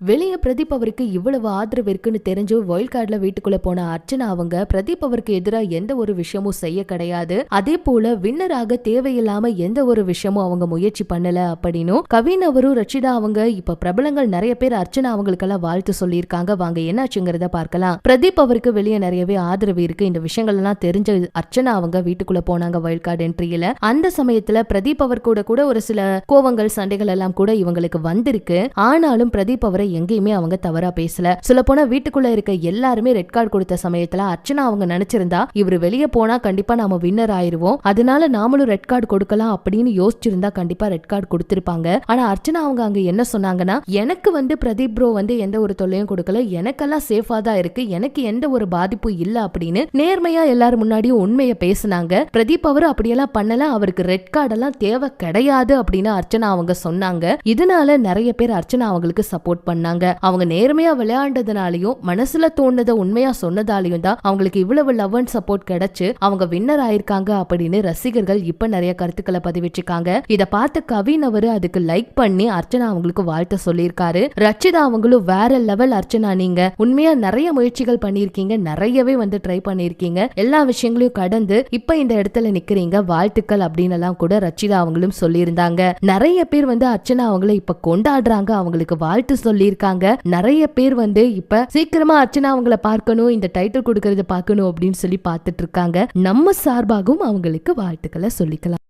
வெளியே பிரதீப் அவருக்கு இவ்வளவு ஆதரவு இருக்குன்னு தெரிஞ்சு வைல்ட் கார்டுல வீட்டுக்குள்ள போன அர்ச்சனா அவங்க பிரதீப் அவருக்கு எதிராக எந்த ஒரு விஷயமும் செய்ய கிடையாது. அதே போல வின்னராக தேவையில்லாம எந்த ஒரு விஷயமும் அவங்க முயற்சி பண்ணல அப்படின்னும் கவின் அவரும் ரச்சிதா அவங்க இப்ப பிரபலங்கள் நிறைய பேர் அர்ச்சனா அவங்களுக்கெல்லாம் வாழ்த்து சொல்லியிருக்காங்க. வாங்க என்னாச்சுங்கிறத பார்க்கலாம். பிரதீப் அவருக்கு வெளியே நிறையவே ஆதரவு இருக்கு. இந்த விஷயங்கள் எல்லாம் தெரிஞ்ச அர்ச்சனா அவங்க வீட்டுக்குள்ள போனாங்க வைல்ட் கார்டு என்ட்ரியில அந்த சமயத்துல பிரதீப் அவர் கூட கூட ஒரு சில கோவங்கள் சண்டைகள் எல்லாம் கூட இவங்களுக்கு வந்திருக்கு. ஆனாலும் பிரதீப் அவரை எங்கேயுமே அவங்க தவறா பேசல. சொல்ல போனா வீட்டுக்குள்ள இருக்க எல்லாருமே ரெட் கார்டு கொடுத்த சமயத்துல அர்ச்சனா அவங்க நினைச்சிருந்தா இவர் வெளியே போனா கண்டிப்பா நாம வின்னர் ஆயிருவோம். அதனால நாமளும் ரெட் கார்டு கொடுக்கலாம் அப்படின்னு யோசிச்சிருந்தா கண்டிப்பா ரெட் கார்டு கொடுத்திருப்பாங்க. ஆனா அர்ச்சனா அவங்க அங்க என்ன சொன்னாங்கன்னா எனக்கு வந்து பிரதீப் ப்ரோ வந்து எந்த ஒரு தொல்லையும் கொடுக்கல. எனக்கெல்லாம் சேஃபா தான் இருக்கு. எனக்கு எந்த ஒரு பாதிப்பும் இல்ல அப்படின்னு நேர்மையா எல்லாரும் முன்னாடியும் உண்மையை பேசுனாங்க. பிரதீப் அவர் அப்படியெல்லாம் பண்ணல. அவருக்கு ரெட் கார்டெல்லாம் தேவை கிடையாது அப்படின்னு அர்ச்சனா அவங்க சொன்னாங்க. இதனால நிறைய பேர் அர்ச்சனா அவங்களுக்கு சப்போர்ட் பண்ண பண்ணாங்க. அவங்க நேர்மையா விளையாண்டதுனாலயும் மனசுல தோணுத உண்மையா சொன்னதாலையும் தான் அவங்களுக்கு இவ்வளவு லவ் அண்ட் சப்போர்ட் கிடைச்சு அவங்க வின்னர் ஆயிருக்காங்க அப்படின்னு ரசிகர்கள் இப்ப நிறைய கருத்துக்களை பதிவிட்டிருக்காங்க. இதை பார்த்து கவின் அவரு அதுக்கு லைக் பண்ணி அர்ச்சனா அவங்களுக்கு வாழ்த்து சொல்லியிருக்காரு. ரச்சிதா அவங்களும் வேற லெவல் அர்ச்சனா நீங்க. உண்மையா நிறைய முயற்சிகள் பண்ணிருக்கீங்க நிறையவே வந்து ட்ரை பண்ணிருக்கீங்க எல்லா விஷயங்களையும் கடந்து இப்ப இந்த இடத்துல நிக்கிறீங்க. வாழ்த்துக்கள் அப்படின்னு எல்லாம் கூட ரச்சிதா அவங்களும் சொல்லியிருந்தாங்க. நிறைய பேர் வந்து அர்ச்சனா அவங்கள இப்ப கொண்டாடுறாங்க. அவங்களுக்கு வாழ்த்து சொல்லி சொல்லியிருக்காங்க. நிறைய பேர் வந்து இப்ப சீக்கிரமா அர்ச்சனா அவங்கள பார்க்கணும் இந்த டைட்டில் கொடுக்கறத பார்க்கணும் அப்படின்னு சொல்லி பார்த்துட்டு இருக்காங்க. நம்ம சார்பாகவும் அவங்களுக்கு வாழ்த்துக்களை சொல்லிக்கலாம்.